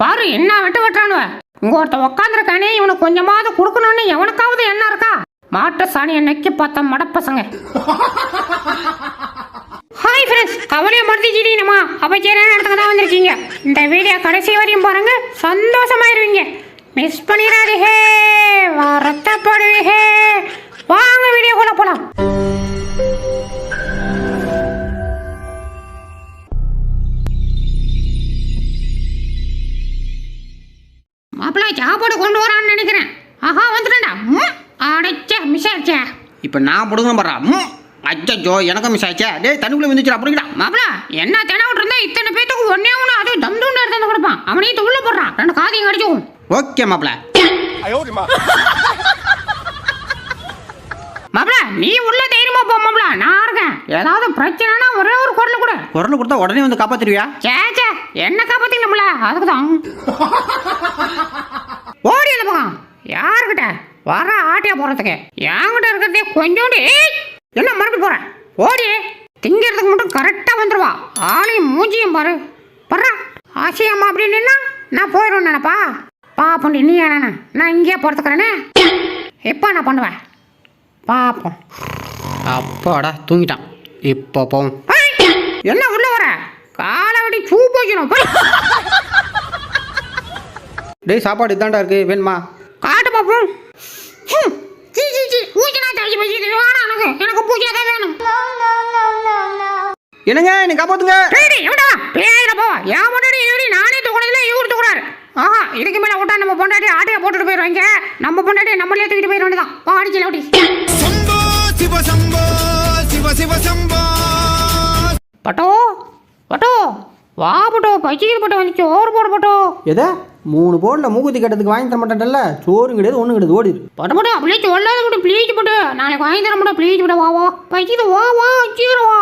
பாரு என்ன வெட்டு வெட்டுறானுவ? இங்க ஒருத்தன் உக்காந்துருக்கானே இவனுக்கு கொஞ்சமாவது கொடுக்கணும்னு எவனுக்காவது என்ன இருக்கா? மாட்டு சாணியை நக்கி பார்த்த மடப்பசங்க. ஹாய் ஃப்ரெண்ட்ஸ் கவலையை மறுதிச்சிட்டீங்கம்மா அபச்சேரியான இடத்துக்கு தான் வந்திருக்கீங்க? இந்த வீடியோ கடைசி வரையும் பாருங்க சந்தோஷமாயிருவீங்க. மிஸ் பண்ணிடாதீங்க வருத்தப்படுவீங்க. வாங்க வீடியோக்குள்ள போலாம். மாப்பிள்ளை சாப்பாடு கொண்டு வரான்னு நினைக்கிறேன். ஆஹா வந்துட்டேன்டா. ம், அடைச்சே மிஸ் ஆச்சே இப்போ நான் பிடுங்க போடுறா ம் அச்சோ எனக்கும் மிஸ் ஆச்சே டேய் தண்ணிக்குள்ளே வந்துச்சுடா அப்படிங்கடா மாப்பிள என்ன தினவிட்டு இருந்தா இத்தனை பேத்துக்கு ஒன்னே ஒன்று அது தம் தூண்டு எடுத்து கொடுப்பான். அவனையும் உள்ள போடுறான் ரெண்டு காதையும் அடிச்சுக்கும் ஓகே மாப்பிள. மாப்பிள நீ உள்ள தைரியமா போ மாப்பிள. நான் இருக்கேன். ஏதாவது பிரச்சனைனா ஒரே ஒரு குரல் கூட. குரல் கொடுத்தா உடனே வந்து காப்பாத்திருவியா சே சே. என்ன காப்பாத்தீங்களா அதுக்கு தான் ஓடி பக்கம் யாருக்கிட்ட? வர ஆட்டியா போறதுக்கு. என்கிட்ட இருக்கிறதே கொஞ்சோண்டு என்ன மறுபடியும் போறேன் ஓடி. திங்கிறதுக்கு மட்டும் கரெக்டாக வந்துருவா. ஆளையும் மூஞ்சியும் பாரு. பர்றா ஆசையம்மா அப்படின்னு நான் போயிடுவேன் நினைப்பா. பாப்பண்டி நீ என்ன நான் இங்கேயே போகிறதுக்குறேனே எப்போ நான் பண்ணுவேன்? பாப்போம். அப்பாடா தூங்கிட்டான். இப்போ போவோம். என்ன உள்ள வர? காலை வெட்டி சூ போய்க்கணும் போய். டேய் சாப்பாடு இதாண்டா இருக்கு. வேணுமா? காட்டு பாப்போம் ஜி ஜி ஜி ஊசினா தாஜி பஜி. இது வேணாம் எனக்கு. எனக்கு பூஜை தான் வேணும். என்னங்க என்ன காப்பாத்துங்க. டேய் எவடா பேயில போ. ஏன் முன்னாடி ஏறி நானே தூக்குறதுல இவரு தூக்குறாரு. ஆஹா இதுக்கு மேல விட்டா நம்ம பொண்டாட்டி ஆட்டைய போட்டுட்டு போயிடுவாங்க நம்ம பொண்டாட்டி நம்மளே தூக்கிட்டு போயிட வேண்டியதான் வா அடிச்சு லவுடி சம்போ சிவ சம்போ சிவ சிவ சம்போ. பட்டோ பட்டோ. வா பட்டோ பச்சிக்கிது பட்டோ வந்துச்சு ஓர் போடு பட்டோ. எதை? மூணு போர்டில் மூக்குத்தி கட்டத்துக்கு வாங்கி தர மாட்டேன்ல சோறும் கிடையாது ஒன்றும் கிடையாது ஓடிடு. பட்டு பட்டோ அப்படியே சொல்லாத பட்டு ப்ளீஸ் பட்டு. நாளைக்கு வாங்கி தர மாட்டோம் ப்ளீஸ் பட்டு வா வா. பச்சிக்கிது வா வா சீக்கிரம் வா.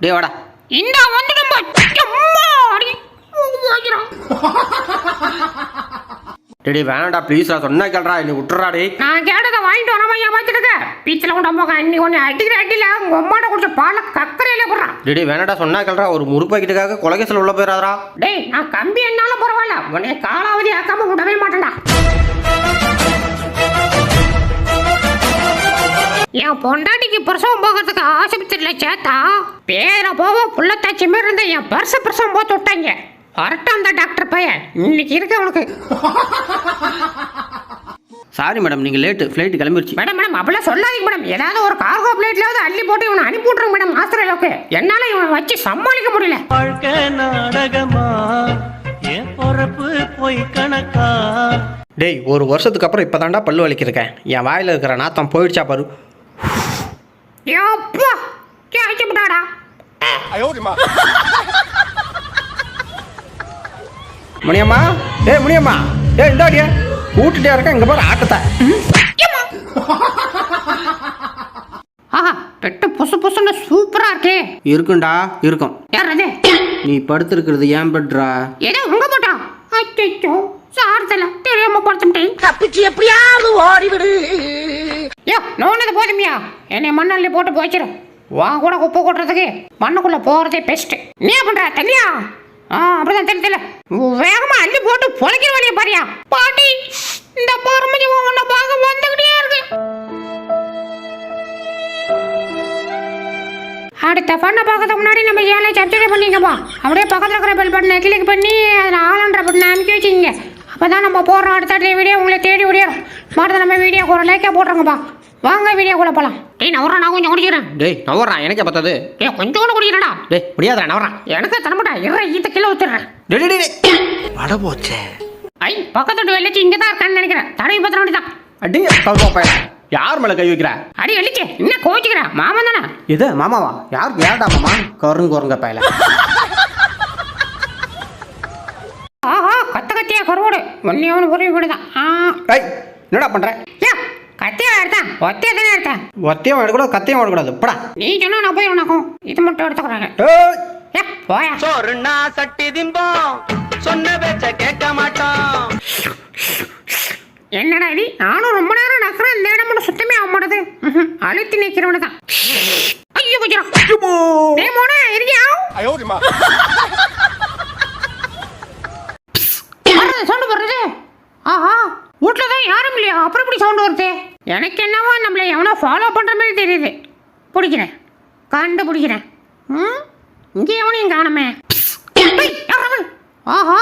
டேய் வாடா. இந்த வந்துடும் அம்மா அடி வைக்கிறோம் டேய், வேணாம்டா ப்ளீஸ்டா சொன்னா கேள்றா என்னை விட்டுறா நான் கேட்டதை வாங்கிட்டு வராம ஏமாத்திருக்க பீச்சில் கொண்டு அம்மா அண்ணி ஒன்று அடிக்கிற அடியில் உங்க அம்மாட்ட குடிச்ச பால கக்கரையில போடுறான். டேய் வேணாடா சொன்னா கேள்றா ஒரு முறு பாக்கெட்டுக்காக கொலகேசில் உள்ள போயிடாதடா டேய் நான் கம்பி என்னாலும் பரவாயில்ல. உன்னை காலாவதி ஆக்காம விடவே மாட்டேன்டா. என் பொண்டாட்டிக்கு பிரசவம் போகிறதுக்கு ஆஸ்பத்திரியில் சேர்த்தா பேரை போக புள்ளத்தாச்சி மாரி இருந்த என் பர்ச பிரசவம் போட்டு விட்டாங்க. வரட்டும் அந்த டாக்டர் பையன். இன்னைக்கு இருக்கு அவனுக்கு சாரி மேடம் நீங்கள் லேட்டு ஃப்ளைட்டு கிளம்பிருச்சு. மேடம் மேடம் அப்படிலாம் சொல்லாதீங்க மேடம் ஏதாவது ஒரு கார்கோ பிளேட்லயாவது அள்ளி போட்டு இவனை அனுப்பி விட்ருங்க மேடம் ஆஸ்திரேலியாவுக்கு. என்னால இவனை வச்சு சமாளிக்க முடியல. வாழ்க்கை நாடகமா? என் பொறப்பு பொய் கணக்கா? டேய் ஒரு வருஷத்துக்கு அப்புறம் இப்போ தாண்டா பல்லு வலிக்கிருக்கேன். என் வாயில் இருக்கிற நாத்தம் போயிடுச்சா பாரு. எப்பா கேச்சு விட்டாடா முனியம்மா? டேய் முனியம்மா. டேய் இந்தாடியே. கூட்டுட்டே இருக்கேன். இங்கே பாரு ஆட்டத்தை. ஆஹா பெட்டு புசு புசுன்னு சூப்பரா இருக்கே. இருக்குண்டா இருக்கும். யார் அது? நீ படுத்திருக்கிறது ஏன் பெட்ரா? ஏதோ உங்க போட்டா அச்சோ சார்தல தெரியாம படுத்துட்டேன் தப்பிச்சு எப்படியாவது ஓடிவிடு. யோ நோண்டது போதுமியா. என்னை மண்ணள்ளி போட்டு போய்ச்சிரும் வா கூட குப்பை கொட்டுறதுக்கு. மண்ணுக்குள்ள போறதே பெஸ்ட் நீ என்ன பண்ற தள்ளியா? ஆ அப்படிதான் தெரியல தெரியல. வேகமா அள்ளி போட்டு பொழைக்கிற வழியை பாரியா? பாட்டி இந்த பரமஜி உன்னை பார்க்க வந்துகிட்டே இருக்கு. அடுத்த பண்ண பார்க்கறதுக்கு முன்னாடி நம்ம ஏழை சப்ஸ்கிரைப் பண்ணிக்கப்பா அப்படியே பக்கத்தில் இருக்கிற பெல் பட்டனை கிளிக் பண்ணி அதில் ஆளுன்ற பட்டனை அமைக்க வச்சுக்கோங்க. அப்போ தான் நம்ம போடுற அடுத்த வீடியோ உங்களை தேடி விடியோ மறுத்த நம்ம வீடியோக்கு ஒரு லைக்காக போட்டுருங்கப்பா வாங்க வீடியோக்குள்ளே போகலாம் டேய் நவரா நான் கொஞ்சம் குடிக்கிறேன். டேய் நவர்றான் எனக்கே பத்தாது. ஏய் கொஞ்சம் கூட குடிக்கிறேன்டா. டேய் முடியாதா நவர்றான் எனக்கு தரமாட்டா இற ஈத்த கிலோ ஊத்துறேன். டேய் டேய், டேய் டேய். வட போச்சே. ஐ பக்கத்து வெள்ளச்சி இங்கே தான் இருக்கான்னு நினைக்கிறேன். தடவை பத்திர வேண்டி தான் அடி கல்வா பையன் யார் மேலே கை வைக்கிற? அடி வெள்ளிச்சி என்ன கோச்சிக்கிறேன் மாமன் தானே? இது மாமாவா? யாருக்கு யார்டா மாமா? கருங்க குரங்க பையல. ஆஹா கத்த கத்தியா கருவோடு. ஒன்னே ஒன்று தான் ஆ. டேய் என்னடா பண்ற? ஏ கத்தியா எடுத்தேன் ஒத்தையா தானே எடுத்தேன் ஒத்தையும் எடுக்கூடாது கத்தையும் எடுக்கூடாது படா. நீ சொன்னா நான் போய் உனக்கும். இது மட்டும் எடுத்துக்கிறாங்க ஏய். ஏ போயா. சோறுனா சட்டி திம்போம். சொன்ன பேச்ச கேட்க மாட்டோம். என்னடா இது? நானும் ரொம்ப நேரம் நக்கிறேன் இந்த இடம் மட்டும் சுத்தமே ஆக மாட்டேது. அழுத்தி நிற்கிறவனு தான். ஐயோ குஜரா டேய் மோனே இருக்கியா சவுண்டு போடுறது? ஆஹா. வீட்டில் தான் யாரும் இல்லையா? அப்புறம் இப்படி சவுண்டு வருது? எனக்கு என்னவோ நம்மளை எவனோ ஃபாலோ பண்ணுற மாதிரி தெரியுது. பிடிக்கிறேன். கண்டுபிடிக்கிறேன். ம்? இங்கே எவனையும் காணுமே. ஆஹா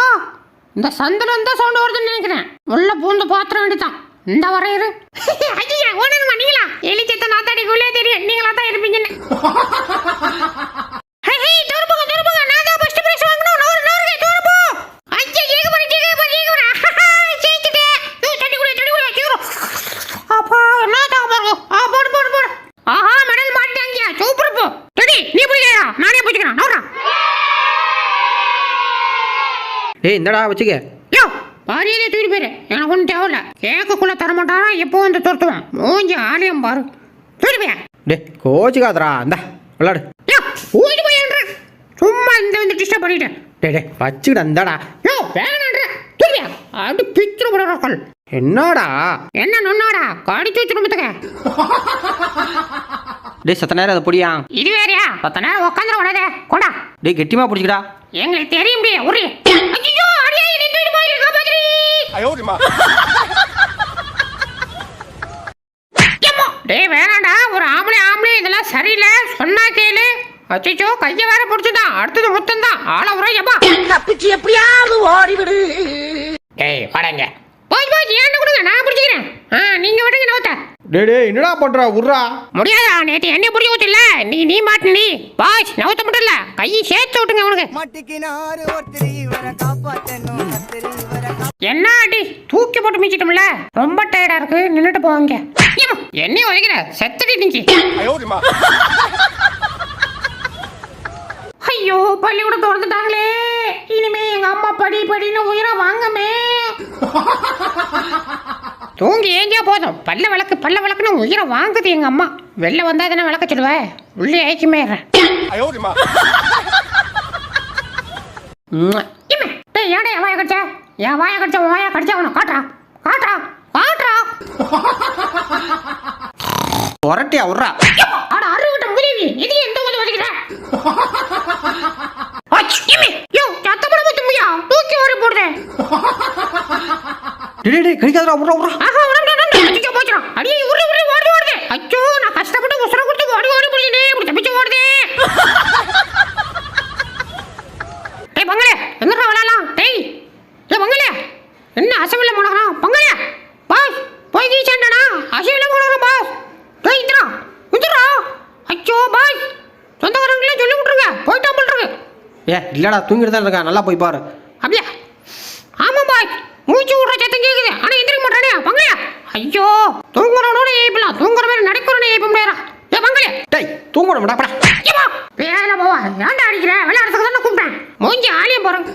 இந்த சந்திரன் தான் சவுண்டு வருதுன்னு நினைக்கிறேன். உள்ள பூந்து பாத்திரம் வேண்டிதான் இந்த வரையிறு ஐயா ஒண்ணுமா நீங்களா? எலிச்சத்த நாத்தாடிக்குள்ளே தெரியும். நீங்களா தான் இருப்பீங்கன்னு டேய் இந்தடா வச்சுக்க. யோ, பாதியிலே தூக்கிட்டு போயிரு. எனக்கு ஒன்றும் தேவையில்ல. கேக்குக்குள்ள தர மாட்டானா எப்போ வந்து துரத்துவான். மூஞ்சி ஆலயம் பாரு. தூக்கிட்டு போயா? டே கோச்சிக்காதடா. இந்த விளாடு. யோ ஊதி போயன்ற சும்மா இந்த வந்து டிஸ்டர்ப் பண்ணிட்டேன். டே டே வச்சுக்கிட இந்தடா. யோ வேணான்ற தூக்கியா அப்படி பிச்சுரு போடுறாக்கள் என்னடா? என்ன நொன்னாடா கடிச்சு வச்சுருமத்துக்க டேய் சத்த நேரம் அதை பொடியா? இது வேறையா? பத்த நேரம் உட்காந்துட விடாதே கொடா. டேய் கெட்டிமா பிடிச்சிக்கடா. எங்களுக்கு தெரியும் முடியே ஒரு ஐயோ அடியே நீ தூக்கிட்டு போயிரு காப்பாத்திரி எம்மா. டேய் வேணாண்டா ஒரு ஆம்பளை ஆம்பளை இதெல்லாம் சரியில்லை. சொன்னா கேளு. அச்சோ கைய வேற பிடிச்சுதான் அடுத்தது முத்தம் தான் ஆள உரம் எப்பா தப்பிச்சு எப்படியாவது ஓடிவிடு. டேய் வாடங்க போய் போய் ஏன்னு கொடுங்க நான் பிடிச்சிக்கிறேன். ஆ நீங்க விடுங்க நவுத்த டே டேய் என்னடா பண்ற? உர்றா. முடியாதா? நேற்று என்ன பிடிச்சி ஊத்துல நீ நீ மாட்டு நீ. பாஸ் நவுத்த மட்டும் இல்ல கையை சேர்த்து விட்டுங்க உனக்கு என்ன அடி தூக்கி போட்டு மிச்சிட்டோம்ல ரொம்ப டயர்டா இருக்கு. நின்னுட்டு போவாங்க என்ன உதைக்கிற? செத்துடி நீங்க ஐயோ பள்ளிக்கூடம் திறந்துட்டாங்களே. இனிமே எங்க அம்மா படி படின்னு உயிரை வாங்கமே. தூங்கி ஏஞ்சா போதும். பல்ல விளக்கு பல்ல விளக்குன்னு உயிரை வாங்குது எங்க அம்மா. வெளில வந்தா தானே விளக்க சொல்லுவேன் உள்ளே ஏய்க்குமே டேய் ஏடா என் வாயை கடிச்ச? என் வாயை கடிச்ச உன் வாயை கடிச்ச அவனை காட்டுறா. காட்டுறா. காட்டுறா. உரட்டியா உர்றா. அட அருவிட்ட முடிவி இது எந்த ஊர்ல வலிக்கிற யோ சத்தப்பட முத்துமியா தூக்கி ஓடி போடுதே. டேய் டேய், டேய் கடிக்காதடா உர்றா உர்றா ஆஹா உடம்பு அடிக்க போச்சுடா. அடியே ஓடி ஓடுது அச்சோ நான் கஷ்டப்பட்டு உசுர கொடுத்து ஓடி ஓடி போடுதே இப்படி தப்பிச்சு ஓடுதே. டேய் பங்களே எங்கடா விளையாடலாம் டேய் ஏ பங்களே என்ன அசவில்ல போனகா பங்களே பாஸ் போய் கீச்சாண்டனா அசவில்ல போனகா பாஸ். டேய் இந்திரா இந்திரா அச்சோ பாஸ். சொந்தக்காரங்களே சொல்லி விட்டுருங்க போயிட்டா போட்டுருக்கு ஏ இல்லடா தூங்கிட்டு தான் இருக்கா நல்லா போய் பாரு அப்படியா ஆமா பாய் மூச்சு விடுற சத்தம் கேக்குது ஆனா எந்திரிக்க மாட்டானே பங்களே ஐயோ தூங்குறவனோட ஏய்ப்பலாம் தூங்குற மாதிரி நடக்கிறவனே ஏய்ப்ப முடியாதா ஏ பங்களே டேய் தூங்கணும்டா படா ஏமா வேலை போவா ஏன்டா அடிக்கிற விளையாடுறதுக்கு தானே கூப்பிட்டேன் மூஞ்சி ஆலியம் போறேன்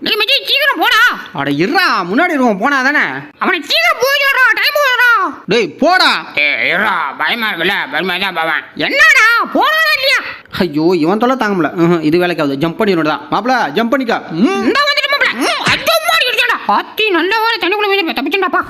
நீ மச்சி சீக்கிரம் போடா அட இருடா முன்னாடி இருக்கும் போனா தானே? அவனை சீக்கிரம் போய் வரா டைம் போறா டேய் போடா. ஏ இருடா பயமா இருக்குல்ல? பயமா தான் பாவன். என்னடா போனா இல்லையா? ஐயோ இவன் தொல்லை தாங்க முடியல. இது வேலைக்கு ஆகுது. ஜம்ப் பண்ணிடணும் தான் மாப்பிள ஜம்ப் பண்ணிக்கா. இந்த வந்துட்டு மாப்பிள. அச்சோ மாடி அடி நல்ல வேலை தண்ணிக்குள்ள மீது தப்பிச்சுட்டாப்பா.